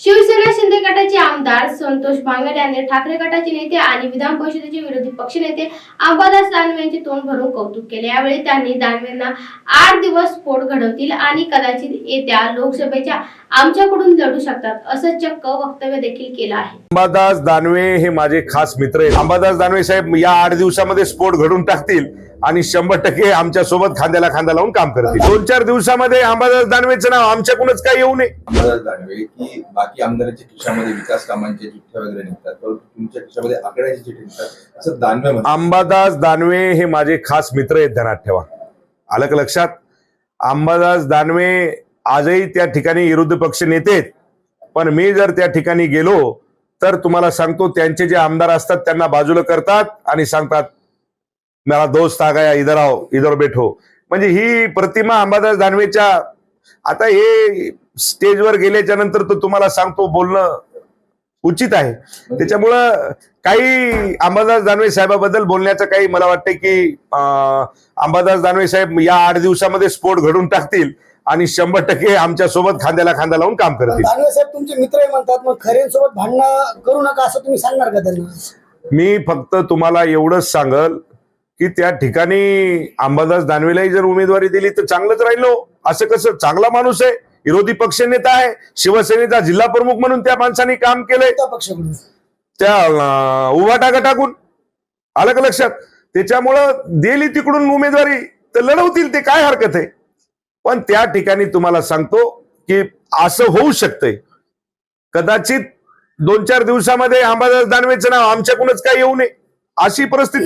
शिवसेना शिंदे गटाचे आमदार संतोष भांगड यांनी ठाकरे गटाचे नेते आणि विधान परिषदेचे विरोधी पक्षनेते अंबादास दानवे यांचे तोंड भरून कौतुक केले. यावेळी त्यांनी दानवेंना आठ दिवस स्फोट घडवतील आणि कदाचित येत्या लोकसभेच्या आमच्याकडून लढू शकतात असं चक्क वक्तव्य देखील केलं आहे. अंबादास दानवे हे माझे खास मित्र आहेत. अंबादास दानवे साहेब या आठ दिवसामध्ये स्फोट घडून टाकतील आणि शंभर टक्के आमच्यासोबत खांद्याला खांदा लावून काम करतील. दोन चार दिवसामध्ये अंबादास दानवेचं नाव आमच्याकडूनच काय येऊ नये. अंबादास दानवे की बाकी आमदारांच्या खिशामध्ये विकास कामांच्या चिठ्ठ्या वगैरे निघतात. परंतु तुमच्या खिशामध्ये आकड्याची चिठ्ठी निघतात. असं दानवे अंबादास दानवे हे माझे खास मित्र आहेत ध्यानात ठेवा. आलं का लक्षात? अंबादास दानवे आजही त्या ठिकाणी विरोधी पक्ष नेते पण मी जर त्या ठिकाणी गेलो तर तुम्हाला सांगतो त्यांचे जे आमदार असतात त्यांना बाजूला करतात आणि सांगतात मला दोस्त आ गया इधर आओ इधर बैठो. म्हणजे ही प्रतिमा अंबादास दानवेच्या आता हे स्टेजवर गेल्याच्यानंतर तर तुम्हाला सांगतो बोलणं उचित आहे. त्याच्यामुळं काही अंबादास दानवे साहेबाबद्दल बोलण्याचं काही मला वाटतं की अंबादास दानवे साहेब या आठ दिवसामध्ये स्फोट घडून टाकतील आणि शंभर टक्के आमच्यासोबत खांद्याला खांदा लावून काम करतील. दानवे साहेब तुमचे मित्र म्हणतात मग खरेंसोबत भांडणं करू नका असं तुम्ही सांगणार का त्यांना? मी फक्त तुम्हाला एवढंच सांगल की त्या ठिकाणी अंबादास दानवेलाही जर उमेदवारी दिली तर चांगलंच राहिलो. असं कसं? चांगला माणूस आहे. विरोधी पक्षनेता आहे शिवसेनेचा जिल्हा प्रमुख म्हणून त्या माणसाने काम केलंय. त्या अं, उभाटा गटाकून आलं का लक्षात? त्याच्यामुळं दिली तिकडून उमेदवारी तर लढवतील ते काय हरकत आहे? पण त्या ठिकाणी तुम्हाला सांगतो की असं होऊ शकतंय. कदाचित दोन चार दिवसामध्ये अंबादास दानवेचं नाव आमच्याकडूनच काय येऊ नये. अशी परिस्थिती